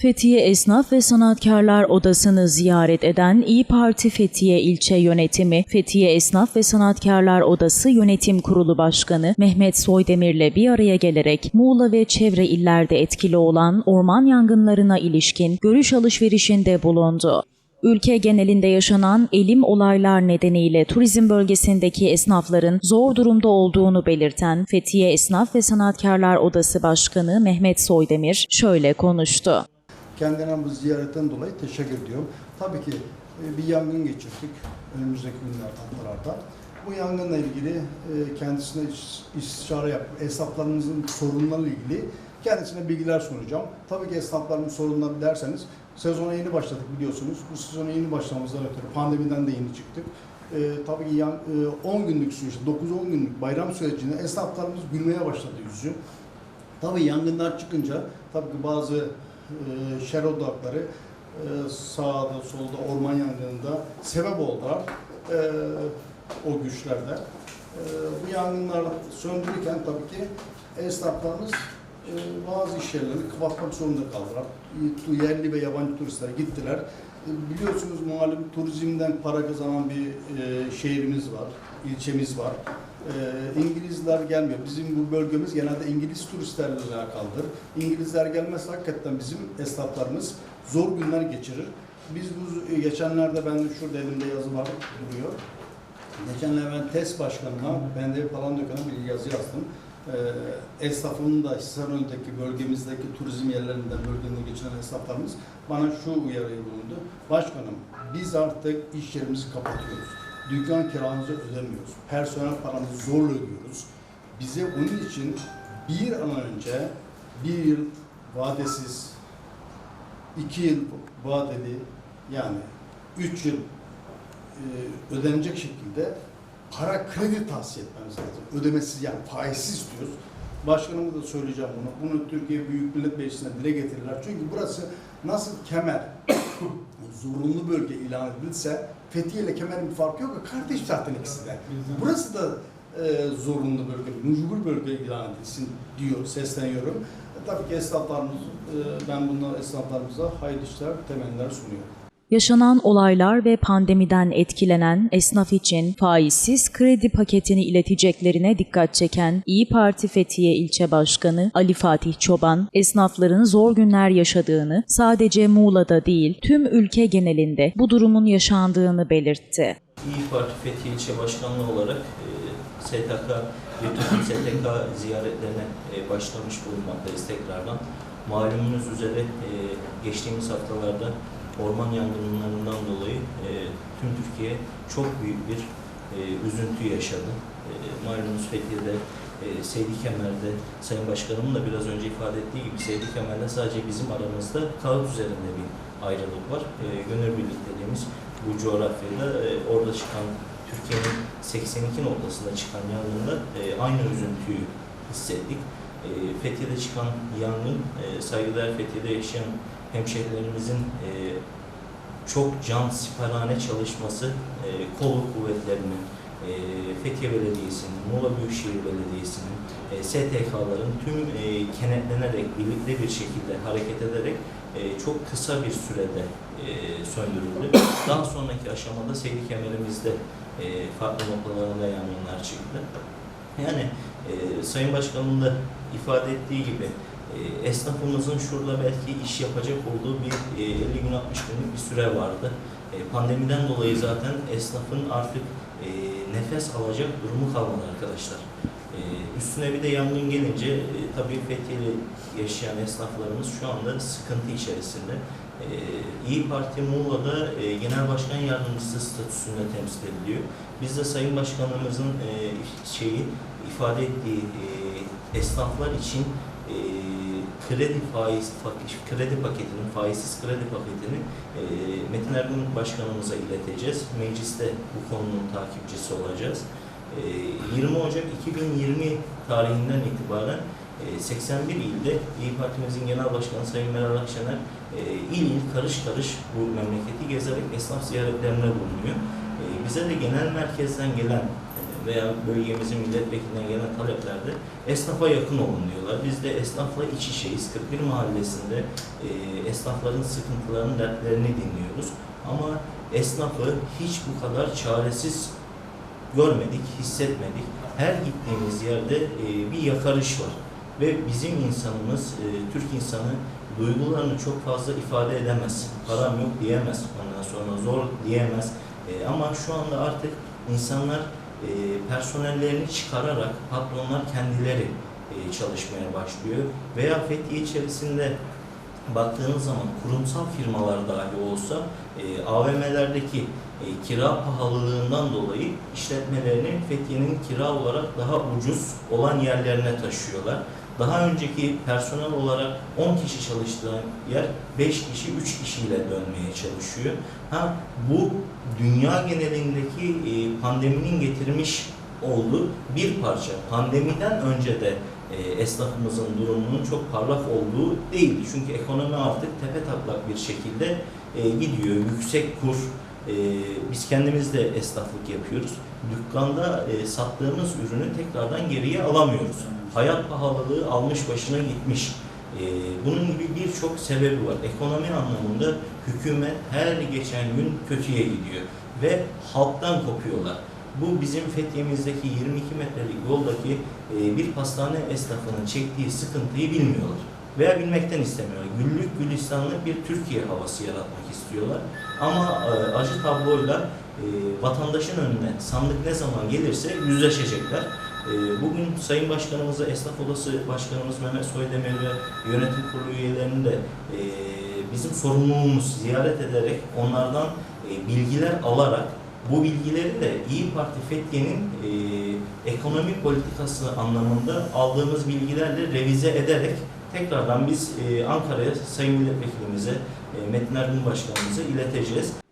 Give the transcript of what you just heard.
Fethiye Esnaf ve Sanatkarlar Odası'nı ziyaret eden İyi Parti Fethiye İlçe Yönetimi, Fethiye Esnaf ve Sanatkarlar Odası Yönetim Kurulu Başkanı Mehmet Soydemir'le bir araya gelerek Muğla ve çevre illerde etkili olan orman yangınlarına ilişkin görüş alışverişinde bulundu. Ülke genelinde yaşanan elim olaylar nedeniyle turizm bölgesindeki esnafların zor durumda olduğunu belirten Fethiye Esnaf ve Sanatkarlar Odası Başkanı Mehmet Soydemir şöyle konuştu. Kendilerine bu ziyaretten dolayı teşekkür ediyorum. Tabii ki e, bir yangın geçirdik önümüzdeki günlerde, haftalarda. Bu yangınla ilgili e, kendisine is- istişare yap, esnaflarımızın sorunlarıyla ilgili kendisine bilgiler sunacağım. Tabii ki esnafların sorunları derseniz sezona yeni başladık biliyorsunuz. Bu sezona yeni başlamamızdan ötürü pandemiden de yeni çıktık. E, tabii ki yan- e, 10 günlük süreçte, 9-10 günlük bayram sürecinde esnaflarımız gülmeye başladı yüzü. Tabii yangınlar çıkınca tabii ki bazı e, şer odakları sağda solda orman yangınında sebep oldular e, o güçlerde. E, bu yangınlar söndürürken tabii ki esnaflarımız e, bazı iş yerlerini kapatmak zorunda kaldılar. Yerli ve yabancı turistler gittiler. Biliyorsunuz malum turizmden para kazanan bir şehrimiz var, ilçemiz var. Ee, İngilizler gelmiyor. Bizim bu bölgemiz genelde İngiliz turistlerle alakalıdır. İngilizler gelmezse hakikaten bizim esnaflarımız zor günler geçirir. Biz bu geçenlerde ben de şurada elimde yazı var duruyor. Geçenlerde ben TES başkanıma, ben de falan dökene bir yazı yazdım. Ee, esnafın da Hisarönü'ndeki bölgemizdeki turizm yerlerinden bölgende geçen esnaflarımız bana şu uyarıyı bulundu. Başkanım biz artık iş yerimizi kapatıyoruz. Dükkan kiramızı ödemiyoruz. Personel paramızı zorla ödüyoruz. Bize onun için bir an önce bir yıl vadesiz, iki yıl vadeli yani üç yıl e, ödenecek şekilde para kredi tahsis etmemiz lazım. Ödemesiz yani faizsiz istiyoruz. Başkanıma da söyleyeceğim bunu. Bunu Türkiye Büyük Millet Meclisi'ne dile getirirler. Çünkü burası nasıl kemer zorunlu bölge ilan edilse Fethiye ile Kemer'in bir farkı yok. Kardeş zaten ikisi de. Burası da e, zorunlu bölge, mecbur bölge ilan edilsin diyor, sesleniyorum. E, tabii ki esnaflarımız, e, ben bunlar esnaflarımıza hayırlı işler, temenniler sunuyorum. Yaşanan olaylar ve pandemiden etkilenen esnaf için faizsiz kredi paketini ileteceklerine dikkat çeken İyi Parti Fethiye İlçe Başkanı Ali Fatih Çoban, esnafların zor günler yaşadığını, sadece Muğla'da değil tüm ülke genelinde bu durumun yaşandığını belirtti. İyi Parti Fethi İlçe Başkanlığı olarak STK, bütün STK ziyaretlerine e, başlamış bulunmaktayız tekrardan. Malumunuz üzere e, geçtiğimiz haftalarda orman yangınlarından dolayı e, tüm Türkiye çok büyük bir e, üzüntü yaşadı. E, malumunuz Fethiye'de, e, Seydi Kemer'de, Sayın Başkanımın da biraz önce ifade ettiği gibi Seydi Kemer'de sadece bizim aramızda kağıt üzerinde bir ayrılık var. E, gönül birlik dediğimiz bu coğrafyada e, orada çıkan Türkiye'nin 82 noktasında çıkan yangında e, aynı üzüntüyü hissettik. E, Fethiye'de çıkan yangın, e, saygıdeğer Fethiye'de yaşayan hemşehrilerimizin e, çok can siperhane çalışması e, kolluk kuvvetlerinin, e, Fethiye Belediyesi'nin, Muğla Büyükşehir Belediyesi'nin, e, STK'ların tüm e, kenetlenerek, birlikte bir şekilde hareket ederek e, çok kısa bir sürede e, söndürüldü. Daha sonraki aşamada Seydi Kemer'imizde e, farklı noktalarında yangınlar çıktı. Yani e, Sayın Başkanım da ifade ettiği gibi e, esnafımızın şurada belki iş yapacak olduğu bir e, 50 gün 60 günlük bir süre vardı. E, pandemiden dolayı zaten esnafın artık e, nefes alacak durumu kalmadı arkadaşlar. E, üstüne bir de yangın gelince e, tabii Fethiye'li yaşayan esnaflarımız şu anda sıkıntı içerisinde. E, İyi Parti Muğla'da e, Genel Başkan Yardımcısı statüsünde temsil ediliyor. Biz de Sayın Başkanımızın e, şeyi ifade ettiği e, esnaflar için e, kredi faiz kredi paketinin faizsiz kredi paketini e, Metin Ergun Başkanımıza ileteceğiz. Mecliste bu konunun takipçisi olacağız. E, 20 Ocak 2020 tarihinden itibaren e, 81 ilde İyi Partimizin Genel Başkanı Sayın Meral Akşener e, il il karış karış bu memleketi gezerek esnaf ziyaretlerine bulunuyor. E, bize de genel merkezden gelen veya bölgemizin milletvekiline gelen taleplerde esnafa yakın olun diyorlar. Biz de esnafla iç içeyiz. 41 mahallesinde e, esnafların sıkıntılarını, dertlerini dinliyoruz. Ama esnafı hiç bu kadar çaresiz görmedik, hissetmedik. Her gittiğimiz yerde e, bir yakarış var. Ve bizim insanımız, e, Türk insanı duygularını çok fazla ifade edemez. Param yok diyemez ondan sonra, zor diyemez. E, ama şu anda artık insanlar e, personellerini çıkararak patronlar kendileri e, çalışmaya başlıyor. Veya Fethiye içerisinde baktığınız zaman kurumsal firmalar dahi olsa e, AVM'lerdeki e, kira pahalılığından dolayı işletmelerini Fethiye'nin kira olarak daha ucuz olan yerlerine taşıyorlar. Daha önceki personel olarak 10 kişi çalıştıran yer 5 kişi 3 kişiyle dönmeye çalışıyor. Ha bu dünya genelindeki e, pandeminin getirmiş olduğu bir parça. Pandemiden önce de e, esnafımızın durumunun çok parlak olduğu değildi. Çünkü ekonomi artık tepe taklak bir şekilde e, gidiyor. Yüksek kur, e, biz kendimiz de esnaflık yapıyoruz. Dükkanda e, sattığımız ürünü tekrardan geriye alamıyoruz. Hayat pahalılığı almış başına gitmiş. E, bunun gibi birçok sebebi var. Ekonomi anlamında hükümet her geçen gün kötüye gidiyor ve halktan kopuyorlar. Bu bizim Fethiye'mizdeki 22 metrelik yoldaki e, bir pastane esnafının çektiği sıkıntıyı bilmiyorlar. Veya bilmekten istemiyorlar. Güllük gülistanlık bir Türkiye havası yaratmak istiyorlar. Ama e, acı tabloyla e, vatandaşın önüne sandık ne zaman gelirse yüzleşecekler. E, bugün Sayın Başkanımızla Esnaf Odası Başkanımız Mehmet Soydemir ve yönetim kurulu üyelerini de e, bizim sorumluluğumuz ziyaret ederek onlardan bilgiler alarak bu bilgileri de İyi Parti Fethiye'nin e, ekonomi politikası anlamında aldığımız bilgilerle revize ederek tekrardan biz e, Ankara'ya Sayın Milletvekilimize, e, Metin Ergun Başkanımıza ileteceğiz.